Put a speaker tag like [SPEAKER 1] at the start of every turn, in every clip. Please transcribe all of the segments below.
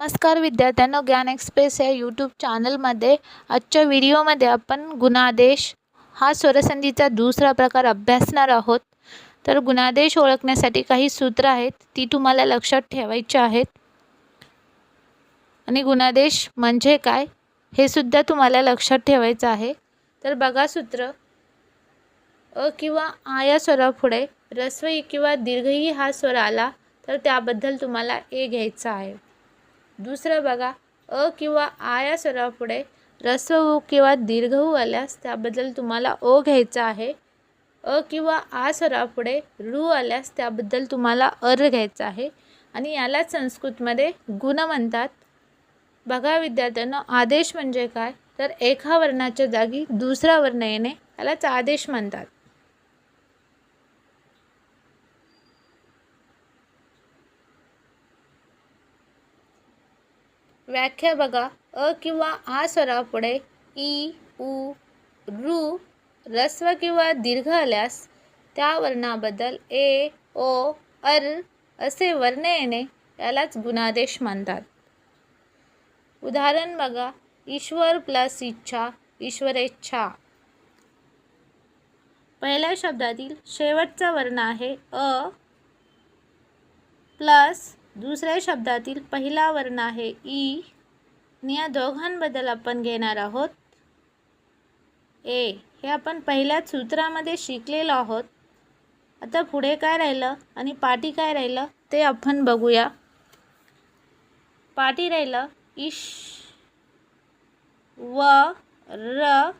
[SPEAKER 1] नमस्कार विद्यार्थ्यांनो ज्ञान एक्सप्रेस या यूट्यूब चॅनलमध्ये आजच्या व्हिडिओमध्ये आपण गुणादेश हा स्वरसंधीचा दुसरा प्रकार अभ्यासणार आहोत. तर गुणादेश ओळखण्यासाठी काही सूत्र आहेत ती तुम्हाला लक्षात ठेवायची आहेत. आणि गुणादेश म्हणजे काय हे सुद्धा तुम्हाला लक्षात ठेवायचं आहे. तर बघा सूत्र. अ किंवा आ या स्वरापुढे रस्वई किंवा दीर्घही हा स्वर आला तर त्याबद्दल तुम्हाला ए घ्यायचा आहे. दुसरं बघा अ किंवा आ या स्वरापुढे रस्व उ किंवा दीर्घ आल्यास त्याबद्दल तुम्हाला ओ घ्यायचा आहे. अ किंवा आ स्वरापुढे रू आल्यास त्याबद्दल तुम्हाला अर घ्यायचा आहे. आणि यालाच संस्कृतमध्ये गुण म्हणतात. बघा विद्यार्थ्यांना आदेश म्हणजे काय? तर एका वर्णाच्या जागी दुसरा वर्ण येणे यालाच आदेश म्हणतात. व्याख्या बघा. अ किंवा आ स्वरापुढे ई उ रु रस्व किंवा दीर्घ आल्यास त्या वर्णाबद्दल ए ओ अर असे वर्ण येणे यालाच गुणादेश म्हणतात. उदाहरण बघा. ईश्वर प्लस इच्छा ईश्वरेच्छा. पहिल्या शब्दातील शेवटचा वर्ण आहे अ प्लस दुसऱ्या शब्दातील पहिला वर्ण आहे ई. आणि या दोघांबद्दल आपण घेणार आहोत. ए हे आपण पहिल्याच सूत्रामध्ये शिकलेलो आहोत. आता पुढे काय राहिलं आणि पाठी काय राहिलं ते आपण बघूया. पाठी राहिलं इश व र.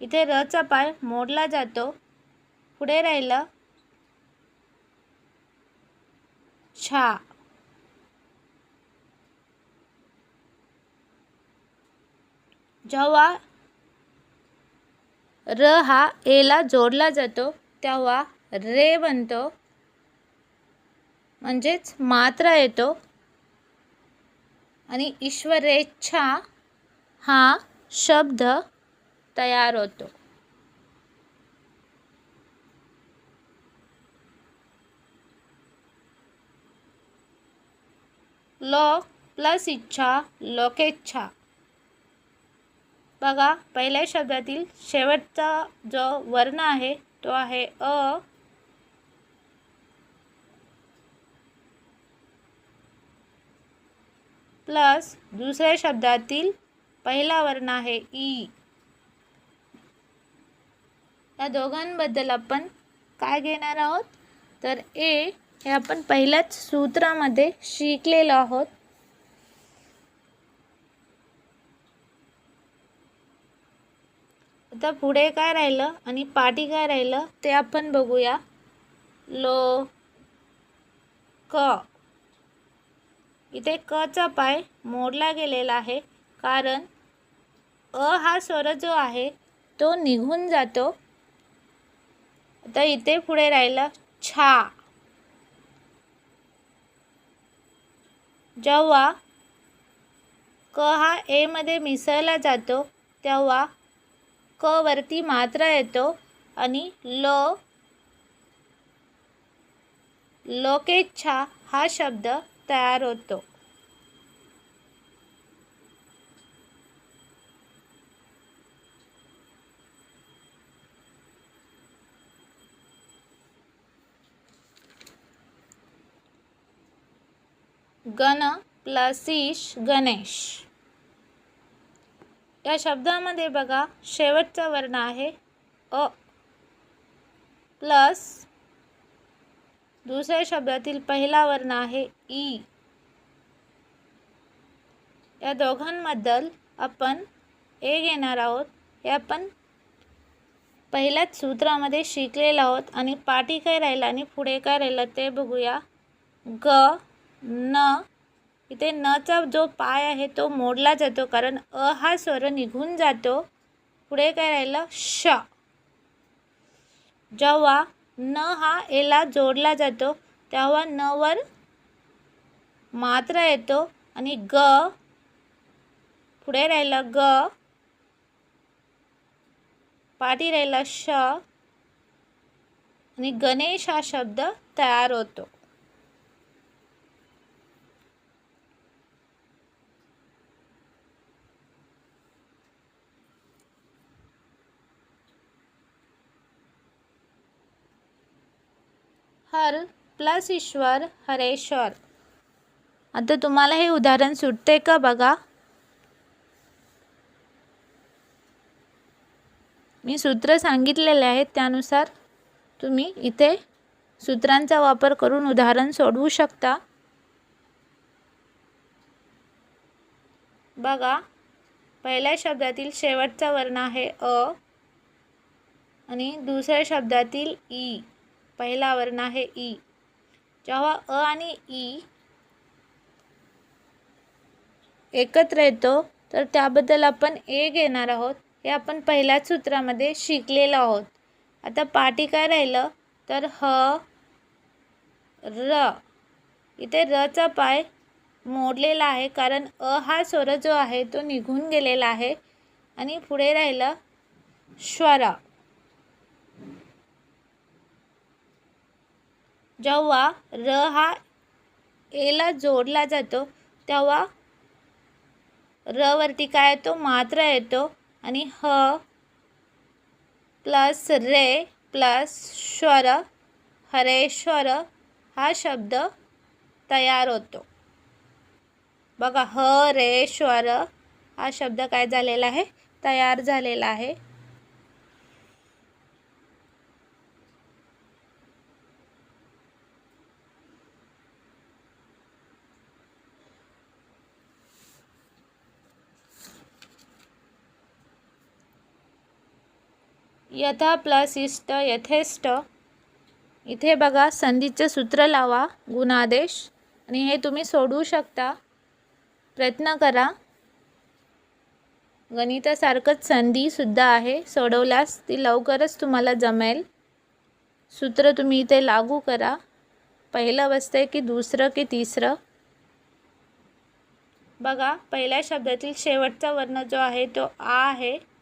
[SPEAKER 1] इथे रचा पाय मोडला जातो. पुढे राहिलं छा. जेव्हा र हा एला जोडला जातो तेव्हा रे बनतो. म्हणजेच मात्रा येतो. आणि ईश्वरेच्छा हा शब्द तयार होतो. लोक प्लस इच्छा लोकेच्छा. बघा पहिल्या शब्दातील शेवटचा जो वर्ण आहे तो आहे अ. प्लस दुसऱ्या शब्दातील पहिला वर्ण आहे ई. या दोघांबद्दल आपण काय घेणार आहोत? तर ए हे आपण पहिल्याच सूत्रामध्ये शिकलेलो आहोत. आता पुढे काय राहिलं आणि पाठी काय राहिलं ते आपण बघूया. लो क. इथे कचा पाय मोडला गेलेला आहे कारण अ हा स्वर जो आहे तो निघून जातो. आता इथे पुढे राहिलं छा. जेव्हा क हा एमध्ये मिसळला जातो तेव्हा क वरती मात्रा येतो आणि लो लोकेच्छा हा शब्द तयार होतो. गण प्लस ईश गणेश. या शब्दामध्ये बघा शेवटचा वर्ण आहे. अ. प्लस दुसऱ्या शब्दातील पहिला वर्ण आहे ई. या दोघांबद्दल आपण ए घेणार आहोत. हे आपण पहिल्याच सूत्रामध्ये शिकलेलं आहोत आणि पाठी काय राहिलं आणि पुढे काय राहिलं ते बघूया. ग न इथे नचा जो पाय आहे तो मोडला जातो कारण अ हा स्वर निघून जातो. पुढे काय राहिलं? श. जेव्हा न हा एला जोडला जातो तेव्हा न वर मात्र येतो आणि ग पुढे राहिलं ग पाठी राहिला श आणि गणेश हा शब्द तयार होतो. हर प्लस ईश्वर हरेश्वर आता तुम्हाला हे उदाहरण सुटते का बघा? मी सूत्र सांगितलेले आहेत त्यानुसार तुम्ही इथे सूत्रांचा वापर करून उदाहरण सोडवू शकता. बघा पहिल्या शब्दातील शेवटचा वर्ण आहे अ आणि दुसऱ्या शब्दातील ई. पहिला वर्ण आहे ई. जेव्हा अ आणि ई एकत्र येतो तर त्याबद्दल आपण ए घेणार आहोत. हे आपण पहिल्याच सूत्रामध्ये शिकलेलो आहोत. आता पाठी काय राहिलं? तर ह र. इथे रचा पाय मोडलेला आहे कारण अ हा स्वर जो आहे तो निघून गेलेला आहे. आणि पुढे राहिलं श्वरा जेव्हा र हा एला जोडला जातो तेव्हा र वरती काय येतो? मात्र येतो. आणि ह प्लस रे प्लस श्वर हरेश्वर हा शब्द तयार होतो. बघा ह रे श्वर हा शब्द काय झालेला आहे? तयार झालेला आहे. यथा प्लस इष्ट यथेष्ट. इथे बघा संधीचं सूत्र लावा गुणादेश. आणि हे तुम्ही सोडवू शकता. प्रयत्न करा. गणितासारखंच संधीसुद्धा आहे. सोडवल्यास ती लवकरच तुम्हाला जमेल. सूत्र तुम्ही इथे लागू करा. पहिलं बसतं की दुसरं की तिसरं. बघा पहिल्या शब्दातील शेवटचा वर्ण जो आहे तो आ आहे.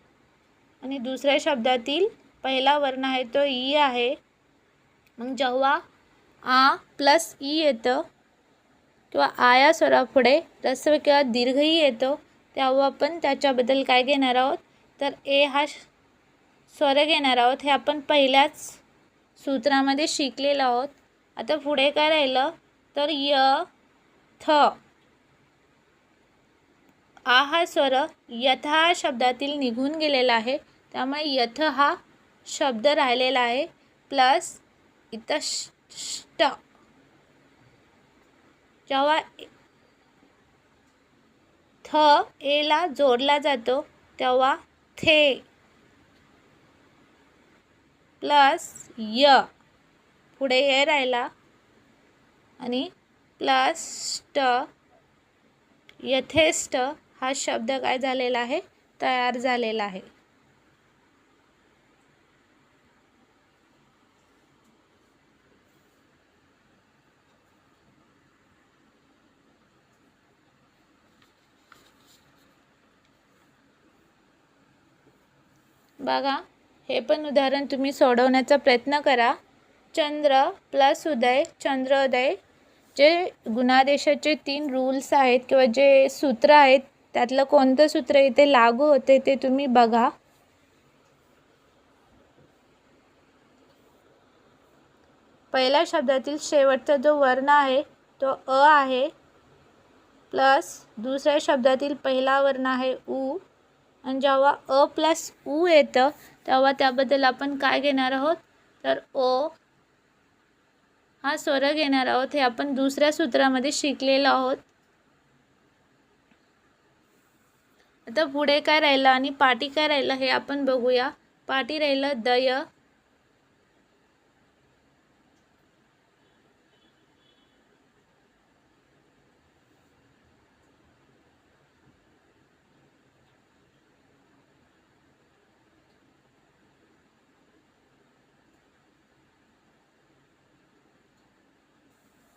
[SPEAKER 1] आणि दुसऱ्या शब्दातील पहिला वर्ण आहे तो ई आहे. मग जेव्हा आ प्लस ई येतं किंवा आ या स्वरापुढे रस्व किंवा दीर्घही येतो तेव्हा आपण त्याच्याबद्दल काय घेणार आहोत? तर ए हा स्वर घेणार आहोत. हे आपण पहिल्याच सूत्रामध्ये शिकलेलो आहोत. आता पुढे काय राहिलं? तर य थ. आ हा स्वर यथा शब्दातील निघून गेलेला आहे. त्यामुळे यथ हा शब्द राहिलेला आहे. प्लस इथं ष्ट. जेव्हा थ एला जोडला जातो तेव्हा थे. प्लस य. पुढे ये राहिला. आणि प्लस स्ट यथेष्ट हा शब्द काय झालेला आहे? तयार झालेला आहे. बघा हे पण उदाहरण तुम्ही सोडवण्याचा प्रयत्न करा. चंद्र प्लस उदय चंद्रोदय जे गुणादेशाचे तीन रूल्स आहेत किंवा जे सूत्र आहेत त्यातलं कोणतं सूत्र इथे लागू होते ते तुम्ही बघा. पहिल्या शब्दातील शेवटचा जो वर्ण आहे तो अ आहे. प्लस दुसऱ्या शब्दातील पहिला वर्ण आहे उ. आणि जेव्हा अ प्लस उ येतं तेव्हा त्याबद्दल आपण काय घेणार आहोत? तर ओ हा स्वर घेणार आहोत. हे आपण दुसऱ्या सूत्रामध्ये शिकलेलो आहोत. आता पुढे काय राहिलं आणि पाठी काय राहिलं हे आपण बघूया. पाठी राहिलं दय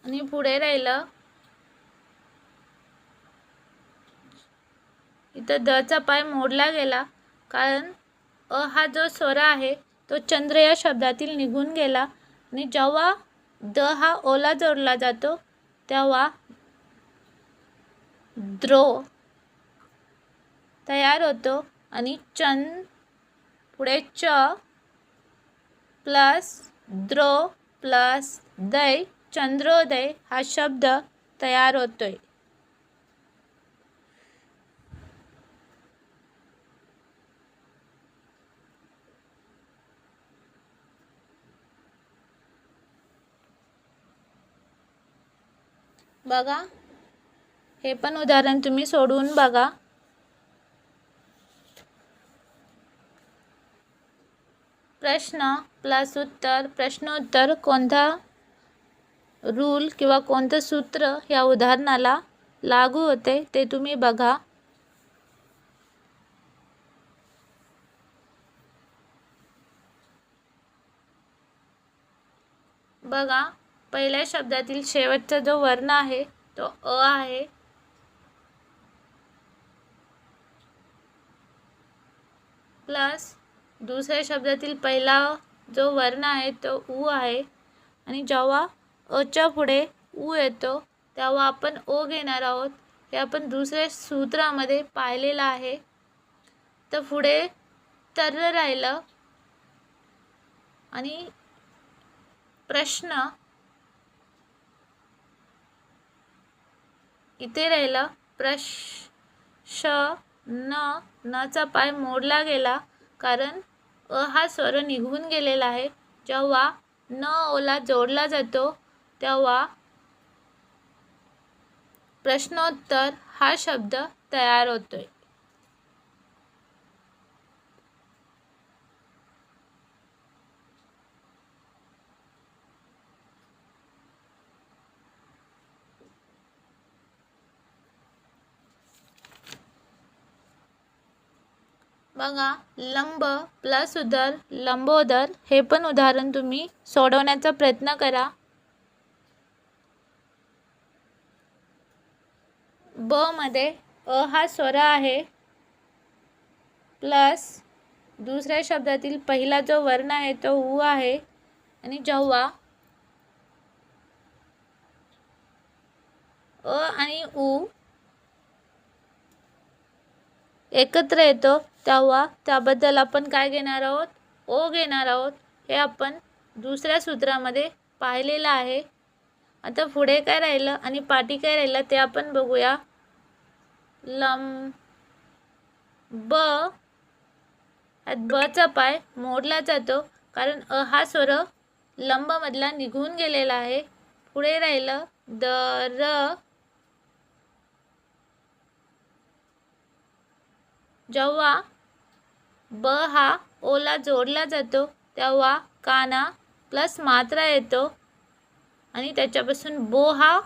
[SPEAKER 1] आणि पुढे राहिलं. इथं दचा पाय मोडला गेला कारण अ हा जो स्वर आहे तो चंद्र या शब्दातील निघून गेला. आणि जेव्हा द हा ओला जोडला जातो तेव्हा द्रो तयार होतो आणि चंद पुढे च प्लस द्रो प्लस दै चंद्रोदय हा शब्द तयार होतोय. बघा हे पण उदाहरण तुम्ही सोडवून बघा. प्रश्न प्लस उत्तर प्रश्नोत्तर कोणता? रूल किंवा कोणतं सूत्र या उदाहरणाला लागू होते ते तुम्ही बघा. बघा पहिल्या शब्दातील शेवटचा जो वर्ण आहे तो अ आहे. प्लस दुसऱ्या शब्दातील पहिला जो वर्ण आहे तो उ आहे. आणि जेव्हा अच्या पुढे ऊ येतो तेव्हा आपण ओ घेणार आहोत. हे आपण दुसऱ्या सूत्रामध्ये पाहिलेलं आहे. तर पुढे तर राहिलं. आणि प्रश्न इथे राहिलं. प्रश श न नचा पाय मोडला गेला कारण अ हा स्वर निघून गेलेला आहे. जेव्हा न ओला जोडला जातो तेव्हा प्रश्नोत्तर हा शब्द तयार होतोय. बघा लंब प्लस उदर लंबोदर हे पण उदाहरण तुम्ही सोडवण्याचा प्रयत्न करा. ब मध्ये अ हा स्वर आहे. प्लस दुसऱ्या शब्दातील पहिला जो वर्ण आहे तो उ आहे. आणि जेव्हा अ आणि उ एकत्र येतो. तेव्हा त्याबद्दल आपण काय घेणार आहोत? ओ घेणार आहोत. हे आपण दुसऱ्या सूत्रामध्ये पाहिलेलं आहे. आता पुढे काय राहिलं आणि पाठी काय राहिलं ते आपण बघूया. लंब ब बचा पाय मोडला जातो कारण अ हा स्वर लंबमधला निघून गेलेला आहे. पुढे राहिलं द र जेव्हा ब हा ओला जोडला जातो तेव्हा काना प्लस मात्रा येतो आणि त्याच्यापासून बो हा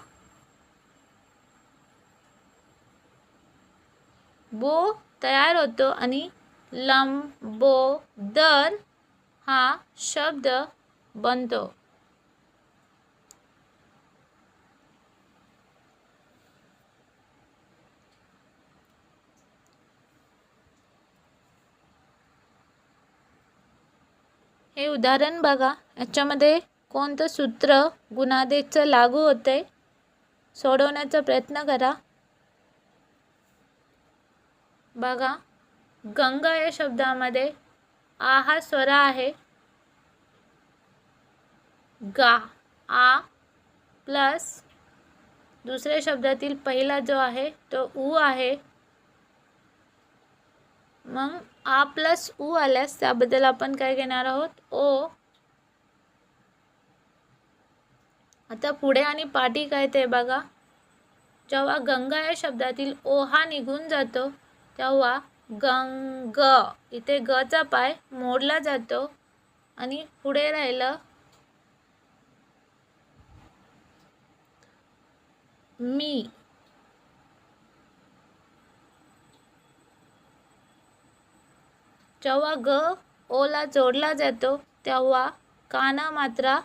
[SPEAKER 1] बो तयार होतो आणि लंबोदर हा शब्द बनतो. हे उदाहरण बघा. याच्यामध्ये कोणतं सूत्र गुणादेशचं लागू होते सोडवण्याचा प्रयत्न करा. बघा गंगा या शब्दामध्ये आ हा स्वर आहे. गा आ प्लस दुसऱ्या शब्दातील पहिला जो आहे तो उ आहे. मग आ प्लस उ आल्यास त्याबद्दल आपण काय घेणार आहोत? ओ आता पुढे आणि पाठी काय ते बघा. जेव्हा गंगा या शब्दातील ओ हा निघून जातो तेव्हा गंग इथे गचा पाय मोडला जातो आणि पुढे राहिलं मी. जेव्हा ग ओला जोडला जातो तेव्हा काना मात्रा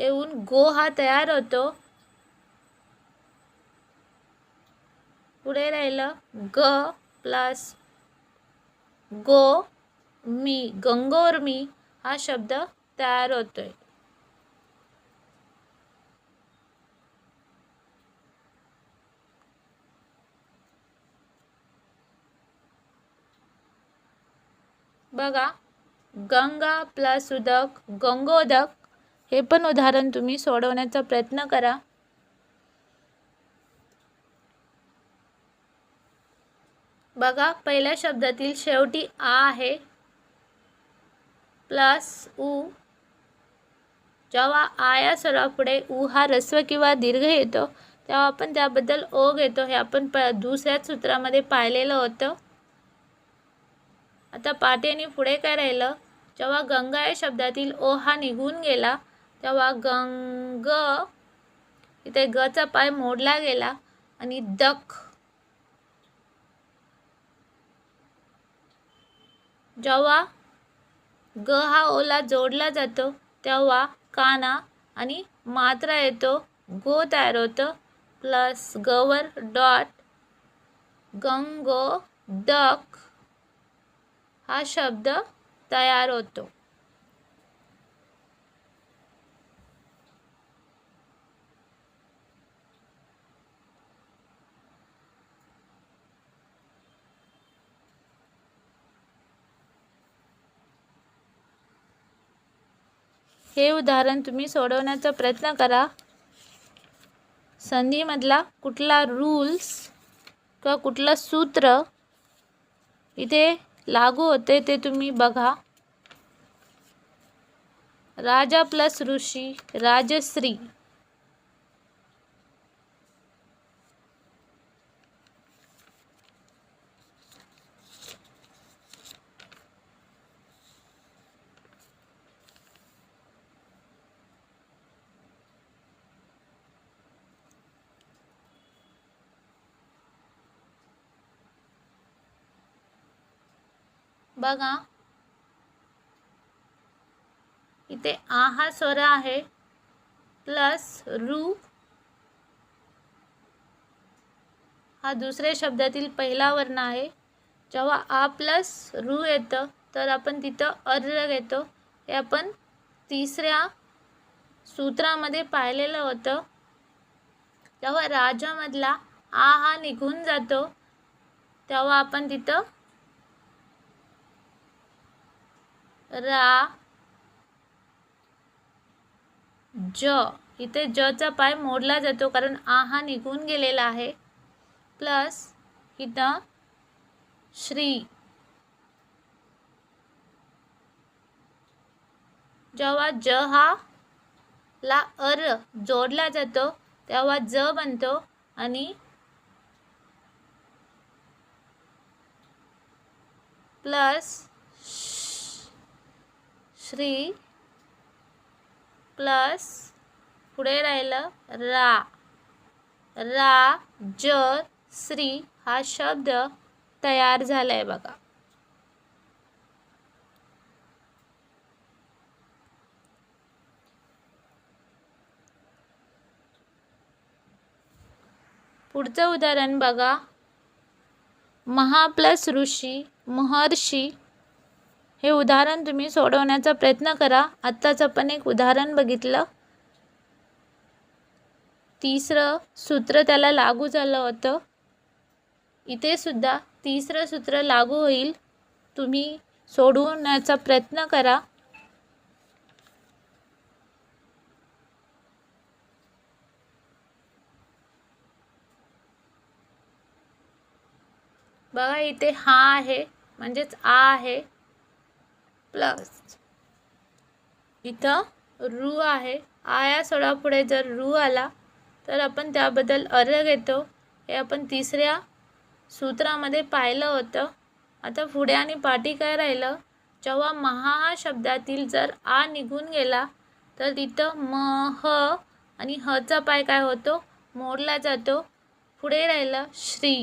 [SPEAKER 1] येऊन गो हा तयार होतो. पुढे राहिलं ग प्लस गो मी गंगोर मी हा शब्द तयार होतोय. बघा गंगा प्लस उदक गंगोदक हे पण उदाहरण तुम्ही सोडवण्याचा प्रयत्न करा. बघा पहिल्या शब्दातील शेवटी आ आहे. प्लस उ. जेव्हा आ या स्वरापुढे ऊ हा रस्व किंवा दीर्घ येतो तेव्हा आपण त्याबद्दल ओ घेतो हे आपण प दुसऱ्याच सूत्रामध्ये पाहिलेलं होतं. आता पाट्याने पुढे काय राहिलं? जेव्हा गंगा या शब्दातील ओ हा निघून गेला तेव्हा गंग इथे गचा पाय मोडला गेला आणि दख. जेव्हा ग हा ओला जोडला जातो तेव्हा काना आणि मात्रा येतो गो तयार होतं प्लस गवर डॉट गंगो दख हा शब्द तयार होतो. हे उदाहरण तुम्ही सोडवण्याचा प्रयत्न करा. संधीमधला कुठला रूल्स किंवा कुठलं सूत्र इथे लागू होते ते तुम्ही बघा. राजा प्लस ऋषी राजश्री. बघा. इथे आ हा स्वर आहे प्लस रू. हा दुसऱ्या शब्दातील पहिला वर्ण आहे. जेव्हा आ प्लस रू येतं तर आपण तिथं अर्र घेतो. हे आपण तिसऱ्या सूत्रामध्ये पाहिलेलं होतं. जेव्हा राजामधला आ हा निघून जातो तेव्हा आपण तिथं रा ज. इथे जचा पाय मोडला जातो कारण आ हा निघून गेलेला आहे. प्लस इथं श्री. जेव्हा ज हा ला अर जोडला जातो तेव्हा ज बनतो आणि प्लस श्री प्लस पुढे राहिलं रा. रा ज श्री हा शब्द तयार झाला आहे बघा. पुढचं उदाहरण बघा. महा प्लस ऋषी महर्षी हे उदाहरण तुम्ही सोडवण्याचा प्रयत्न करा. आत्ताच आपण एक उदाहरण बघितलं. तिसरं सूत्र त्याला लागू झालं होतं. इथे सुद्धा तिसरं सूत्र लागू होईल. तुम्ही सोडवण्याचा प्रयत्न करा. बघा इथे हा आहे म्हणजेच आ आहे. प्लस. इथं रू आहे. आया सोडा पुढे जर रू आला तर आपण त्याबद्दल अर्घ घेतो. हे आपण तिसऱ्या सूत्रामध्ये पाहिलं होतं. आता पुढे आणि पाठी काय राहिलं? जेव्हा महा शब्दातील जर आ निघून गेला तर तिथं म ह आणि हचा पाय काय होतो? मोडला जातो. पुढे राहिलं श्री.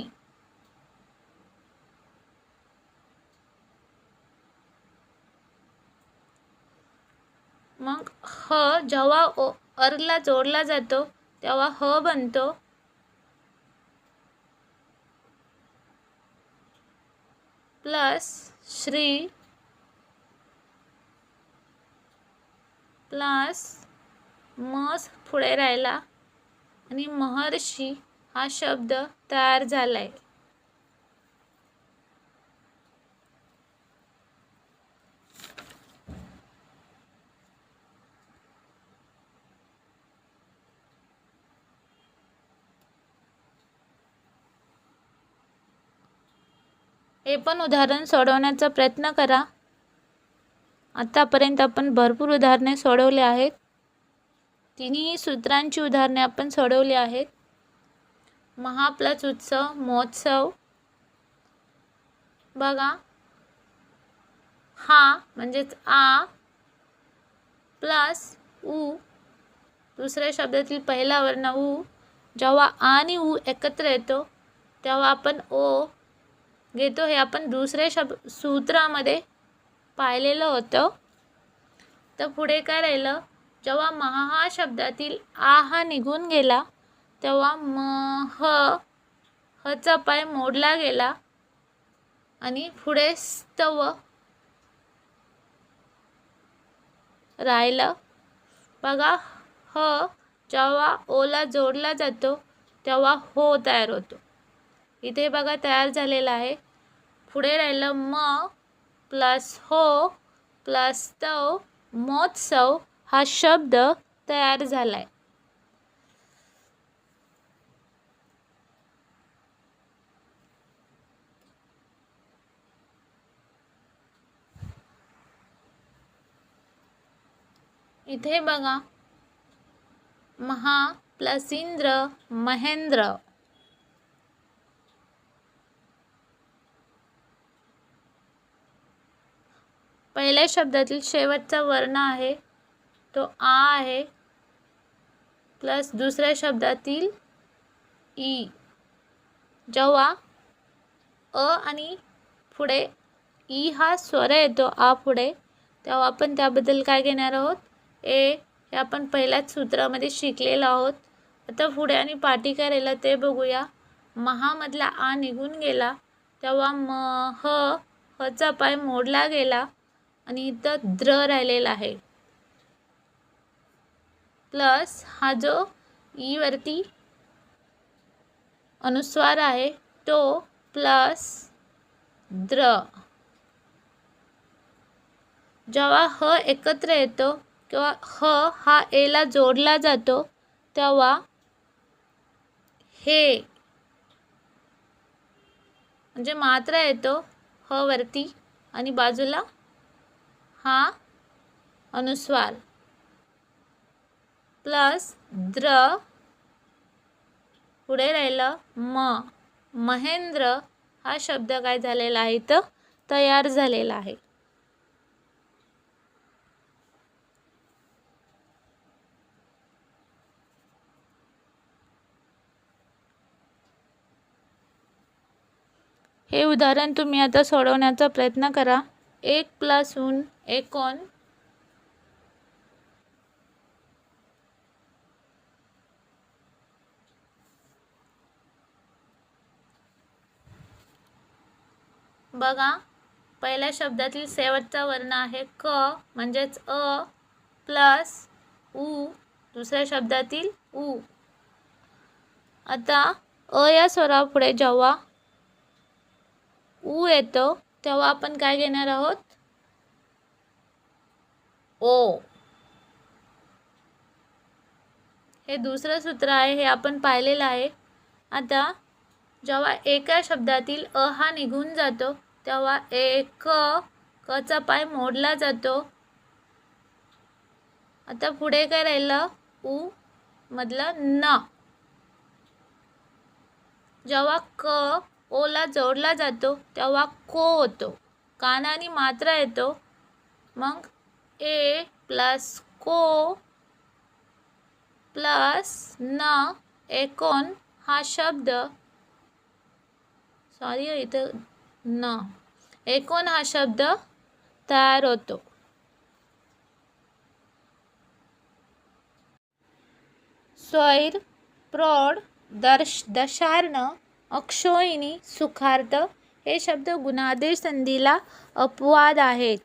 [SPEAKER 1] मग ह जेव्हा ओ अरला जोडला जातो तेव्हा ह बनतो. प्लस श्री प्लस मस पुढे राहिला. आणि महर्षी हा शब्द तयार झाला आहे हे पण उदाहरण सोडवण्याचा प्रयत्न करा. आतापर्यंत आपण भरपूर उदाहरणे सोडवली आहेत. तिन्ही सूत्रांची उदाहरणे आपण सोडवली आहेत. महाप्लस उत्सव महोत्सव. बघा. हा म्हणजेच आ प्लस उ. दुसऱ्या शब्दातील पहिला वर्ण उ. जेव्हा आणि उ एकत्र येतो तेव्हा आपण ओ घेतो. हे आपण दुसऱ्या शब्द सूत्रामध्ये पाहिलेलं होतं. तर पुढे काय राहिलं? जेव्हा महा हा शब्दातील आ हा निघून गेला तेव्हा म ह हचा पाय मोडला गेला आणि पुढे स्तव राहिलं. बघा ह जेव्हा ओला जोडला जातो तेव्हा हो तयार होतो. इथे बघा तयार झालेला आहे. पुढे राहिलं म प्लस हो प्लस तव महोत्सव हा शब्द तयार झाला आहे इथे बघा महा प्लस इंद्र महेंद्र. पहिल्या शब्दातील शेवटचा वर्ण आहे. तो आ आहे. प्लस दुसऱ्या शब्दातील ई. जेव्हा अ आणि पुढे ई हा स्वर येतो आ पुढे तेव्हा आपण त्याबद्दल काय घेणार आहोत? ए हे आपण पहिल्याच सूत्रामध्ये शिकलेलो आहोत. आता पुढे आणि पाठी करायला ते बघूया. महामधला आ निघून गेला. तेव्हा म ह हचा पाय मोडला गेला. आणि इथं द्र राहिलेला आहे. प्लस हा जो e ईवरती अनुस्वार आहे तो प्लस द्र. जेव्हा ह एकत्र येतो किंवा ह हा एला जोडला जातो तेव्हा हे म्हणजे मात्रा येतो ह वरती आणि बाजूला हा अनुस्वार. प्लस द्र पुढे राहिलं म. महेंद्र हा शब्द काय झालेला आहे? तर तयार झालेला आहे. हे उदाहरण तुम्ही आता सोडवण्याचा प्रयत्न करा. एक प्लस ऊन एकोण बघा पहिल्या शब्दातील शेवटचा वर्ण आहे क म्हणजेच अ प्लस उ. दुसऱ्या शब्दातील उ. आता अ या स्वरापुढे जेव्हा उ येतो तेव्हा आपण काय घेणार आहोत? ओ. हे दुसरं सूत्र आहे हे आपण पाहिलेलं आहे. आता जेव्हा एका शब्दातील अ हा निघून जातो तेव्हा एक कचा पाय मोडला जातो. आता पुढे काय राहिलं? उ मधलं न. जेव्हा क ओला जोडला जातो तेव्हा को होतो. कानाने मात्रा येतो. मग ए प्लस को प्लस न एकोन हा शब्द. सॉरी इथं न. एकोन हा शब्द तयार होतो. स्वैर प्रौढ दर्श दशार्ण अक्षोहिणी सुखार्थ हे शब्द गुणादेश संधीला अपवाद आहेत.